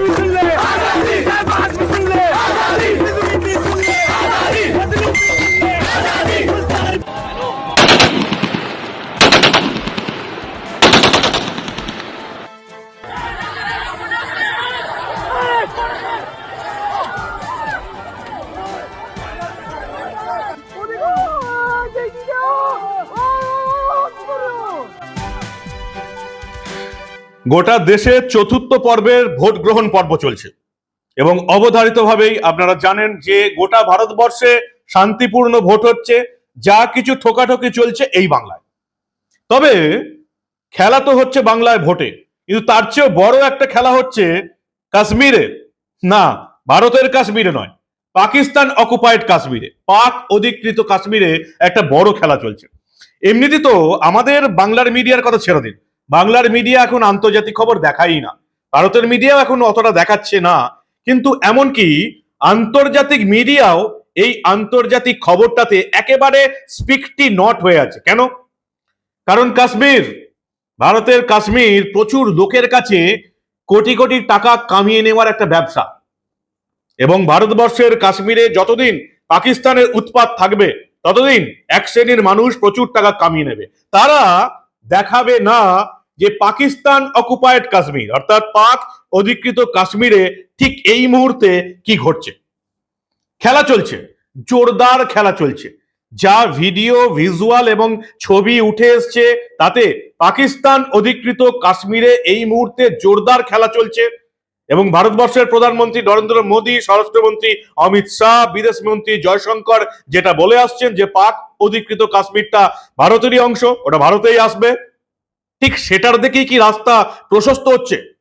Thank you. গোটা দেশে চতুর্থ পর্বের ভোট গ্রহণ পর্ব চলছে। এবং অবধারিতভাবেই আপনারা জানেন যে গোটা ভারতবর্ষে শান্তিপূর্ণ ভোট হচ্ছে, যা কিছু ঠোকাঠকি চলছে এই বাংলায়। তবে খেলা তো হচ্ছে বাংলায় ভোটে, কিন্তু তার চেয়েও বড় একটা খেলা হচ্ছে কাশ্মীরে। না, ভারতের কাশ্মীরে নয়, পাকিস্তান অকুপাইড কাশ্মীরে, পাক অধিকৃত কাশ্মীরে একটা বড় খেলা চলছে। এমনিতে তো আমাদের বাংলার মিডিয়ার কথা ছেড়ে দিন বাংলার মিডিয়া এখন আন্তর্জাতিক খবর দেখাই না। ভারতের মিডিয়াও এখন অতটা দেখাচ্ছে না। কিন্তু এমনকি আন্তর্জাতিক মিডিয়াও এই আন্তর্জাতিক খবরটাতে একেবারে স্পিকটি নট হয়ে আছে। কেন? কারণ কাশ্মীর, ভারতের কাশ্মীর প্রচুর লোকের কাছে কোটি কোটি টাকা কামিয়ে নেওয়ার একটা ব্যবসা। এবং ভারতবর্ষের কাশ্মীরে যতদিন পাকিস্তানের উৎপাত থাকবে, ততদিন এক শ্রেণির মানুষ প্রচুর টাকা কামিয়ে নেবে। তারা দেখাবে না যে পাকিস্তান অকুপায়েড কাশ্মীর, অর্থাৎ পাক অধিকৃত কাশ্মীরে ঠিক এই মুহূর্তে কি ঘটছে? খেলা চলছে, জোরদার খেলা চলছে। যা ভিডিও, ভিজুয়াল এবং ছবি উঠে এসছে, তাতে পাকিস্তান অধিকৃত কাশ্মীরে এই মুহূর্তে জোরদার খেলা চলছে এবং ভারতবর্ষের প্রধানমন্ত্রী নরেন্দ্র মোদী, স্বরাষ্ট্রমন্ত্রী অমিত শাহ, বিদেশ মন্ত্রী জয়শঙ্কর যেটা বলে আসছেন যে পাক অধিকৃত কাশ্মীরটা ভারতেরই অংশ, ওটা ভারতেই আসবে। ঠিক সেটার দিকেই কি রাস্তা প্রশস্ত হচ্ছে?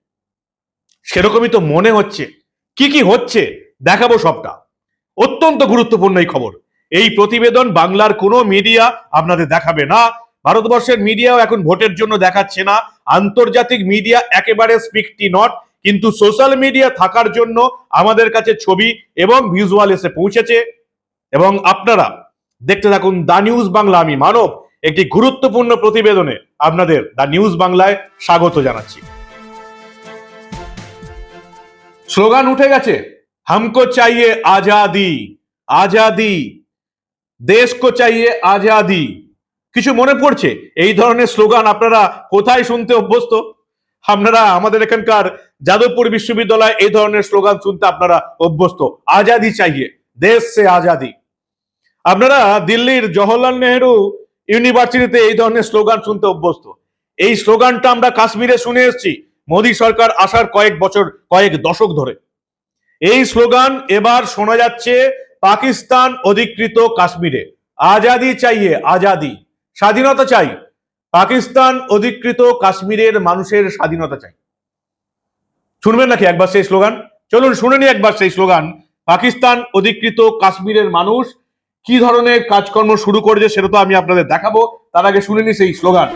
সেরকমই তো মনে হচ্ছে। কি কি হচ্ছে? দেখাবো সবটা। অত্যন্ত গুরুত্বপূর্ণ এই খবর। এই প্রতিবেদন বাংলার কোনো মিডিয়া আপনাদের দেখাবে না। ভারতবর্ষের মিডিয়াও এখন ভোটের জন্য দেখাচ্ছে না। আন্তর্জাতিক মিডিয়া একেবারে স্পিকটি নট। কিন্তু সোশ্যাল মিডিয়া থাকার জন্য আমাদের কাছে ছবি এবং ভিজুয়াল এসে পৌঁছেছে। এবং আপনারা দেখতে থাকুন দা নিউজ বাংলা। আমি মানব। একটি গুরুত্বপূর্ণ প্রতিবেদনে আপনাদের দা নিউজ বাংলায় স্বাগত জানাচ্ছি। স্লোগান উঠে গেছে, হামকো চাইয়ে আজাদি আজাদি দেশ কো চাইয়ে আজাদি। কিছু মনে পড়ছে? এই ধরনের স্লোগান আপনারা কোথায় শুনতে অভ্যস্ত? আপনারা আমাদের এখানকার যাদবপুর বিশ্ববিদ্যালয় এই ধরনের স্লোগান শুনতে আপনারা অভ্যস্ত। আজাদি চাইয়ে, দেশ সে আজাদি। আপনারা দিল্লির জওহরলাল নেহেরু ইউনিভার্সিটিতে এই ধরনের স্লোগান শুনতে অভ্যস্ত। এই স্লোগানটা আমরা কাশ্মীরে শুনে এসেছি। মোদী সরকার আসার কয়েক বছর, কয়েক দশক ধরে। এই স্লোগান এবার শোনা যাচ্ছে পাকিস্তান অধিকৃত কাশ্মীরে। আজাদি চাইয়ে আজাদি। স্বাধীনতা চাই। পাকিস্তান অধিকৃত কাশ্মীরের মানুষের স্বাধীনতা চাই। শুনবেন নাকি একবার সেই স্লোগান? চলুন শুনে নি একবার সেই স্লোগান। পাকিস্তান অধিকৃত কাশ্মীরের মানুষ কি ধরনের কাজকর্ম শুরু করেছে সেটা তো আমি আপনাদের দেখাবো। তার আগে শুনে নি সেই স্লোগান।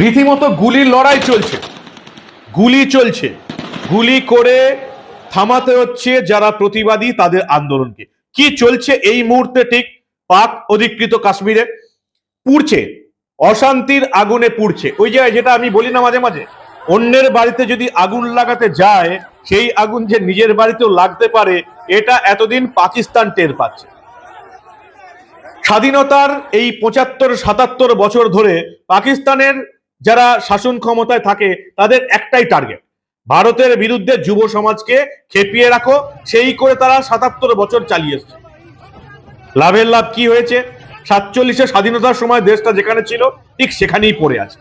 রীতিমতো গুলির লড়াই চলছে। গুলি চলছে। গুলি করে থামাতে হচ্ছে যারা প্রতিবাদী তাদের আন্দোলনকে। কি চলছে এই মুহূর্তে ঠিক পাক অধিকৃত কাশ্মীরে? পুড়ছে। অশান্তির আগুনে পুড়ছে। ওই জায়গায় যেটা আমি বলি না মাঝে মাঝে অন্যের বাড়িতে যদি আগুন লাগাতে যায়, সেই আগুন যে নিজের বাড়িতেও লাগতে পারে, এটা এতদিন পাকিস্তান টের পাচ্ছে। স্বাধীনতার এই পঁচাত্তর, সাতাত্তর বছর ধরে পাকিস্তানের যারা শাসন ক্ষমতায় থাকে, তাদের একটাই টার্গেট ভারতের বিরুদ্ধে যুব সমাজকে খেপিয়ে রাখো, সেই করে তারা সাতাত্তর বছর চালিয়ে লাভের লাভ কি হয়েছে? সাতচল্লিশে স্বাধীনতার সময় দেশটা যেখানে ছিল, ঠিক সেখানেই পড়ে আছে।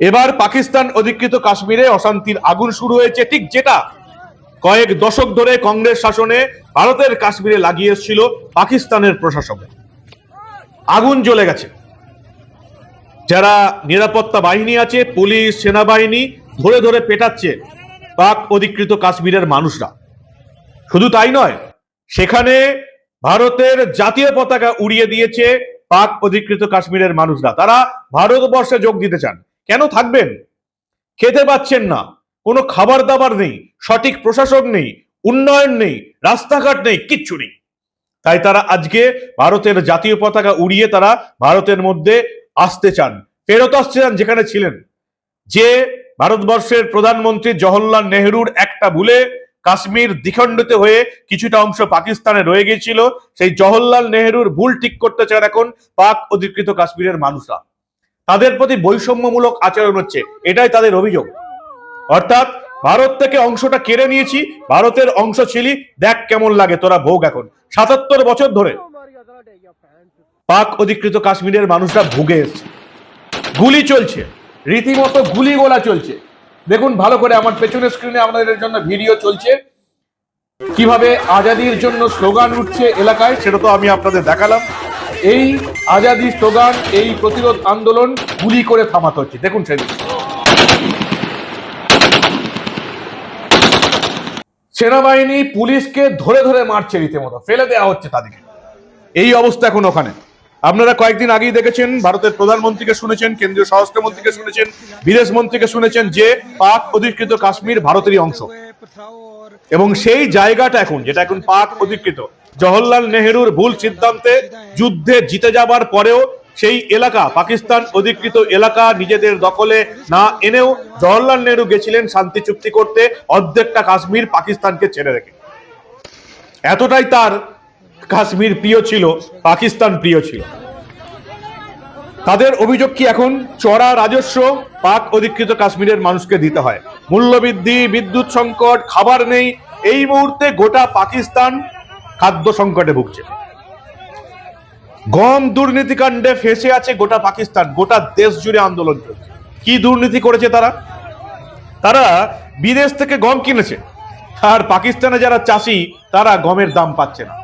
এবার পাকিস্তান অধিকৃত কাশ্মীরে অশান্তির আগুন শুরু হয়েছে। ঠিক যেটা কয়েক দশক ধরে কংগ্রেস শাসনে ভারতের কাশ্মীরে লাগিয়ে এসেছিল পাকিস্তানের প্রশাসক। আগুন জ্বলে গেছে। যারা নিরাপত্তা বাহিনী আছে, পুলিশ, সেনাবাহিনী ধরে ধরে পেটাচ্ছে পাক অধিকৃত কাশ্মীরের মানুষরা। শুধু তাই নয়, সেখানে ভারতের জাতীয় পতাকা উড়িয়ে দিয়েছে পাক অধিকৃত কাশ্মীরের মানুষরা। তারা ভারতবর্ষে যোগ দিতে চান। কেন থাকবেন? খেতে পাচ্ছেন না। কোনো খাবার দাবার নেই, সঠিক প্রশাসক নেই, উন্নয়ন নেই, রাস্তাঘাট নেই, কিচ্ছু নেই। তাই তারা আজকে ভারতের জাতীয় পতাকা উড়িয়ে তারা ভারতের মধ্যে আসতে চান। ফেরত আসতে চান যেখানে ছিলেন। যে ভারতবর্ষের প্রধানমন্ত্রী জওহরলাল নেহরুর একটা ভুলে কাশ্মীর দ্বিখণ্ডিত হয়ে কিছুটা অংশ পাকিস্তানে রয়ে গিয়েছিল, সেই জওহরলাল নেহরুর ভুল ঠিক করতে চান এখন পাক অধিকৃত কাশ্মীরের মানুষরা। তাদের প্রতি বৈষম্যমূলক আচরণ হচ্ছে। এটাই তাদের অভিযোগ। অর্থাৎ ভারত থেকে অংশটা কেড়ে নিয়েছি, ভারতের অংশ ছিলি, দেখ কেমন লাগে তোরা ভোগ এখন। সাতাত্তর বছর ধরে পাক অধিকৃত কাশ্মীরের মানুষরা ভুগে এসছে। গুলি চলছে। রীতিমতো গুলি গোলা চলছে। দেখুন, ভালো করে আমার পেছনের স্ক্রিনে আপনাদের জন্য ভিডিও চলছে। কীভাবে আজাদির জন্য স্লোগান উঠছে এলাকায়, সেটা তো আমি আপনাদের দেখালাম। এই আজাদি স্লোগান, এই প্রতিরোধ আন্দোলন গুলি করে থামাতে হচ্ছে। দেখুন সেদিন সেনাবাহিনী পুলিশকে ধরে ধরে মারছে রীতিমতো। ফেলে দেওয়া হচ্ছে তাদেরকে। এই অবস্থা এখন ওখানে। আপনারা কয়েকদিন আগেই দেখেছেন, ভারতের প্রধানমন্ত্রীকে শুনেছেন, কেন্দ্রীয় স্বরাষ্ট্রমন্ত্রীকে শুনেছেন, বিদেশ মন্ত্রীকে শুনেছেন যে পাক অধিকৃত কাশ্মীর ভারতেরই অংশ। এবং সেই জায়গাটা এখন, যেটা এখন পাক অধিকৃত, জওহরলাল নেহেরুর ভুল সিদ্ধান্তে যুদ্ধে জিতে যাবার পরেও সেই এলাকা, পাকিস্তান অধিকৃত এলাকা নিজেদের দখলে না এনেও জওহরলাল নেহরু গেছিলেন শান্তি চুক্তি করতে অর্ধেকটা কাশ্মীর পাকিস্তানকে ছেড়ে রেখে। এতটাই তার কাশ্মীর প্রিয় ছিল, পাকিস্তান প্রিয় ছিল। তাদের অভিযোগ কি এখন চড়া রাজস্ব পাক অধিকৃত কাশ্মীরের মানুষকে দিতে হয়? মূল্যবৃদ্ধি, বিদ্যুৎ সংকট, খাবার নেই, এই মুহূর্তে গোটা পাকিস্তান খাদ্য সংকটে ভুগছে। গম দুর্নীতিকাণ্ডে ফেসে আছে গোটা পাকিস্তান, গোটা দেশ জুড়ে আন্দোলন চলছে। কি দুর্নীতি করেছে তারা? তারা বিদেশ থেকে গম কিনেছে। আর পাকিস্তানে যারা চাষি, তারা গমের দাম পাচ্ছে না।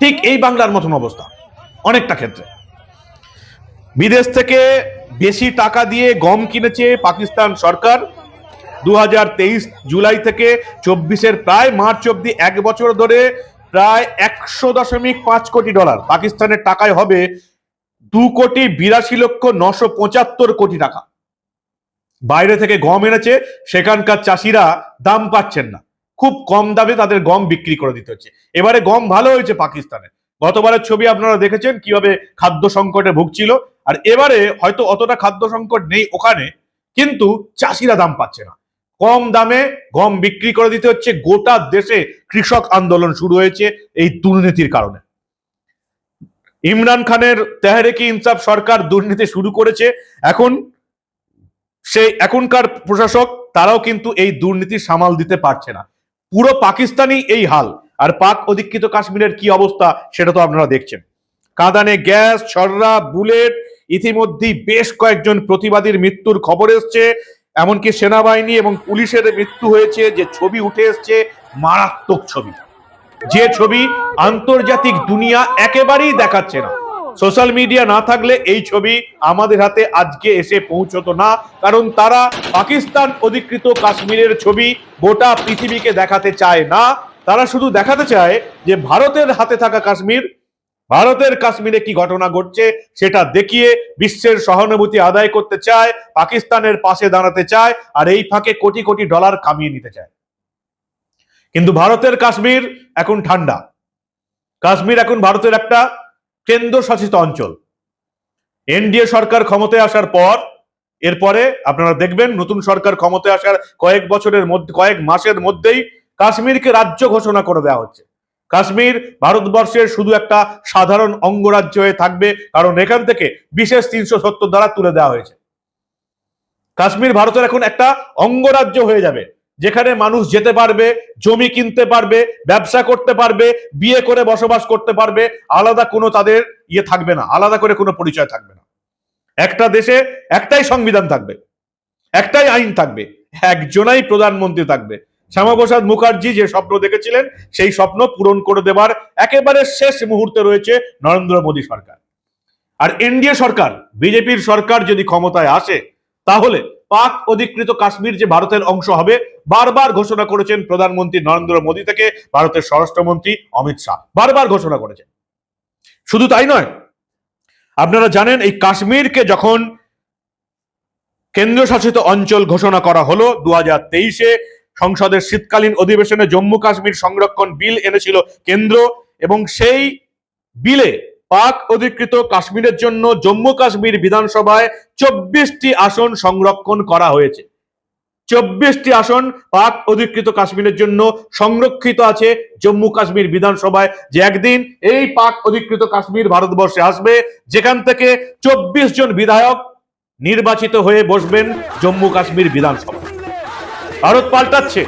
ঠিক এই বাংলার মতন অবস্থা, অনেকটা ক্ষেত্রে। বিদেশ থেকে বেশি টাকা দিয়ে গম কিনেছে পাকিস্তান সরকার। দু হাজার তেইশ জুলাই থেকে চব্বিশের প্রায় মার্চ অব্দি এক বছর ধরে প্রায় একশো দশমিক পাঁচ কোটি ডলার, পাকিস্তানের টাকায় হবে দু কোটি বিরাশি লক্ষ নশো পঁচাত্তর কোটি টাকা। বাইরে থেকে গম এনেছে, সেখানকার চাষিরা দাম পাচ্ছেন না। খুব কম দামে তাদের গম বিক্রি করে দিতে হচ্ছে। এবারে গম ভালো হয়েছে পাকিস্তানে। গতবারের ছবি আপনারা দেখেছেন কীভাবে খাদ্য সংকটে ভুগছিল, আর এবারে হয়তো অতটা খাদ্য সংকট নেই ওখানে, কিন্তু চাষিরা দাম পাচ্ছে না। কম দামে গম বিক্রি করে দিতে হচ্ছে, গোটা দেশে কৃষক আন্দোলন শুরু হয়েছে এই দুর্নীতির কারণে। ইমরান খানের তেহরেকি ইনসাফ সরকার দুর্নীতি শুরু করেছে, এখন সেই এখনকার প্রশাসক, তারাও কিন্তু এই দুর্নীতি সামাল দিতে পারছে না। পুরো পাকিস্তানই এই হাল। আর পাক অধিকৃত কাশ্মীরের কি অবস্থা সেটা তো আপনারা দেখছেন। কাঁদানে গ্যাস, ছররা, বুলেট ইতিমধ্যেই বেশ কয়েকজন প্রতিবাদীর মৃত্যুর খবর এসছে। এমনকি সেনাবাহিনী এবং পুলিশের মৃত্যু হয়েছে, যে ছবি উঠে এসছে, মারাত্মক ছবি। যে ছবি আন্তর্জাতিক দুনিয়া একেবারেই দেখাচ্ছে না। সোশ্যাল মিডিয়া না থাকলে এই ছবি আমাদের হাতে আজকে এসে পৌঁছতো না, কারণ তারা পাকিস্তান অধিকৃত কাশ্মীরের ছবি গোটা পৃথিবীকে দেখাতে চায় না। তারা শুধু দেখাতে চায় যে ভারতের হাতে থাকা কাশ্মীর, ভারতের কাশ্মীরে কি ঘটনা ঘটছে সেটা দেখিয়ে বিশ্বের সহানুভূতি আদায় করতে চায়, পাকিস্তানের পাশে দাঁড়াতে চায়, আর এই ফাঁকে কোটি কোটি ডলার কামিয়ে নিতে চায়। কিন্তু ভারতের কাশ্মীর এখন ঠান্ডা। কাশ্মীর এখন ভারতের একটা কেন্দ্রশাসিত অঞ্চল। এনডিএ সরকার ক্ষমতায় আসার পর, এরপরে আপনারা দেখবেন নতুন সরকার ক্ষমতায় আসার কয়েক বছরের মধ্যে, কয়েক মাসের মধ্যেই কাশ্মীরকে রাজ্য ঘোষণা করে দেওয়া হচ্ছে। কাশ্মীর ভারতবর্ষের শুধু একটা সাধারণ অঙ্গরাজ্য হয়ে থাকবে, কারণ এখান থেকে বিশেষ তিনশো সত্তর দ্বারা তুলে দেওয়া হয়েছে। কাশ্মীর ভারতের এখন একটা অঙ্গরাজ্য হয়ে যাবে, যেখানে মানুষ যেতে পারবে, জমি কিনতে পারবে, ব্যবসা করতে পারবে, বিয়ে করে বসবাস করতে পারবে, আলাদা কোনো তাদের ইয়ে থাকবে না, আলাদা করে কোনো পরিচয় থাকবে না। একটা দেশে একটাই সংবিধান থাকবে, একটাই আইন থাকবে, একজনাই প্রধানমন্ত্রী থাকবে শ্যামাপ্রসাদ মুখার্জি যে স্বপ্ন দেখেছিলেন, সেই স্বপ্ন পূরণ করে দেবার একেবারে শেষ মুহূর্তে রয়েছে নরেন্দ্র মোদী সরকার। আর এনডিএ সরকার, বিজেপির সরকার যদি ক্ষমতায় আসে, তাহলে পাক অধিকৃত কাশ্মীর যে ভারতের অংশ হবে, বারবার ঘোষণা করেছেন প্রধানমন্ত্রী নরেন্দ্র মোদী থেকে ভারতের স্বরাষ্ট্রমন্ত্রী অমিত শাহ। বারবার ঘোষণা করেছেন। শুধু তাই নয়, আপনারা জানেন এই কাশ্মীরকে যখন কেন্দ্রীয় শাসিত অঞ্চল ঘোষণা করা হলো দু হাজার তেইশে সংসদের শীতকালীন অধিবেশনে জম্মু কাশ্মীর সংরক্ষণ বিল এনেছিল কেন্দ্র এবং সেই বিলে পাক অধিকৃত কাশ্মীরের জন্য জম্মু কাশ্মীর বিধানসভায় চব্বিশটি আসন সংরক্ষণ করা হয়েছে। চব্বিশটি আসন পাক অধিকৃত কাশ্মীরের জন্য সংরক্ষিত আছে জম্মু কাশ্মীর বিধানসভায় যে একদিন এই পাক অধিকৃত কাশ্মীর ভারতবর্ষে আসবে, যেখান থেকে চব্বিশ জন বিধায়ক নির্বাচিত হয়ে বসবেন জম্মু কাশ্মীর বিধানসভা। ভারত পাল্টাচ্ছে।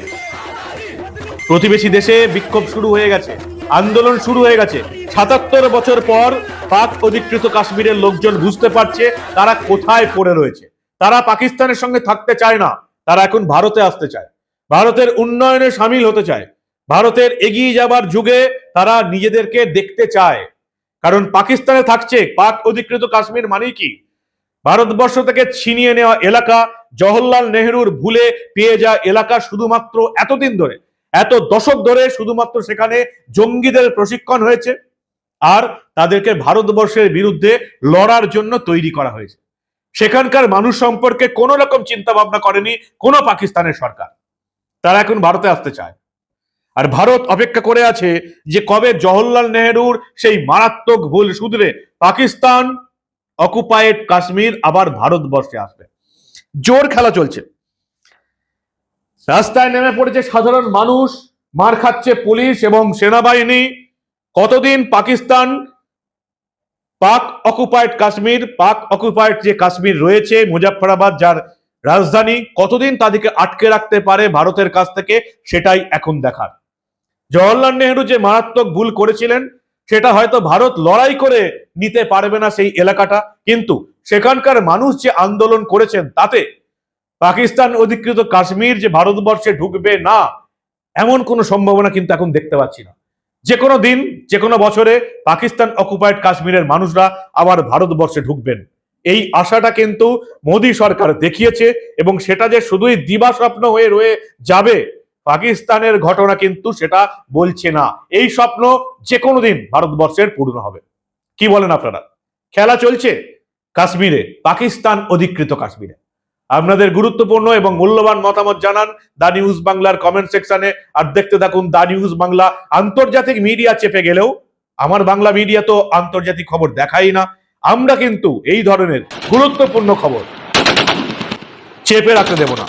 প্রতিবেশী দেশে বিক্ষোভ শুরু হয়ে গেছে, আন্দোলন শুরু হয়ে গেছে। সাতাত্তর বছর পর পাক অধিকৃত কাশ্মীরের লোকজন বুঝতে পারছে তারা কোথায় পড়ে রয়েছে। তারা পাকিস্তানের সঙ্গে থাকতে চায় না, তারা এখন ভারতে আসতে চায়। ভারতের উন্নয়নে সামিল হতে চায়। ভারতের এগিয়ে যাবার যুগে তারা নিজেদেরকে দেখতে চায়। কারণ পাকিস্তানে থাকছে পাক অধিকৃত কাশ্মীর মানেই কি? ভারতবর্ষ থেকে ছিনিয়ে নেওয়া এলাকা জওহরলাল নেহরুর ভুলে পেয়ে যাওয়া এলাকা শুধুমাত্র এতদিন ধরে। এত দশক ধরে শুধুমাত্র সেখানে জঙ্গিদের প্রশিক্ষণ হয়েছে আর তাদেরকে ভারতবর্ষের বিরুদ্ধে লড়ার জন্য তৈরি করা হয়েছে। সেখানকার মানুষ সম্পর্কে কোন রকম চিন্তা ভাবনা করেনি কোনো পাকিস্তানের সরকার। তারা এখন ভারতে আসতে চায়। আর ভারত অপেক্ষা করে আছে যে কবে জওহরলাল নেহরুর সেই মারাত্মক ভুল শুধরে পাকিস্তান, অকুপায়েড কাশ্মীর আবার ভারতবর্ষে আসবে। জোর খেলা চলছে। রাস্তায় নেমে পড়েছে সাধারণ মানুষ, মার খাচ্ছে পুলিশ এবং সেনাবাহিনী। কতদিন পাকিস্তান পাক অকুপায়েড কাশ্মীর, পাক অকুপায়েড যে কাশ্মীর রয়েছে, মুজাফফরাবাদ যার রাজধানী, কতদিন তাদেরকে আটকে রাখতে পারে ভারতের কাছ থেকে, সেটাই এখন দেখার। জওয়াহরলাল নেহরু যে মারাত্মক ভুল করেছিলেন, সেটা হয়তো ভারত লড়াই করে নিতে পারবে না সেই এলাকাটা, কিন্তু সেখানকার মানুষ যে আন্দোলন করেছেন, তাতে পাকিস্তান অধিকৃত কাশ্মীর যে ভারতবর্ষে ঢুকবে না, এমন কোনো সম্ভাবনা কিন্তু এখন দেখতে পাচ্ছি না। যে কোনো দিন, যে কোনো বছরে পাকিস্তান অকুপায়েড কাশ্মীরের মানুষরা আবার ভারতবর্ষে ঢুকবেন। এই আশাটা কিন্তু মোদী সরকার দেখিয়েছে এবং সেটা যে শুধুই দিবা স্বপ্ন হয়ে রয়ে যাবে, পাকিস্তানের ঘটনা কিন্তু সেটা বলছে না। এই স্বপ্ন যে কোনো দিন ভারতবর্ষের পূর্ণ হবে। কি বলেন আপনারা? খেলা চলছে? কাশ্মীরে, পাকিস্তান অধিকৃত কাশ্মীরে। আপনাদের গুরুত্বপূর্ণ এবং মূল্যবান মতামত জানান দা নিউজ বাংলার কমেন্ট সেকশনে আর দেখতে থাকুন দা নিউজ বাংলা আন্তর্জাতিক মিডিয়া চেপে গেলেও, আমার বাংলা মিডিয়া তো আন্তর্জাতিক খবর দেখাই না। আমরা কিন্তু এই ধরনের গুরুত্বপূর্ণ খবর চেপে রাখতে দেব না।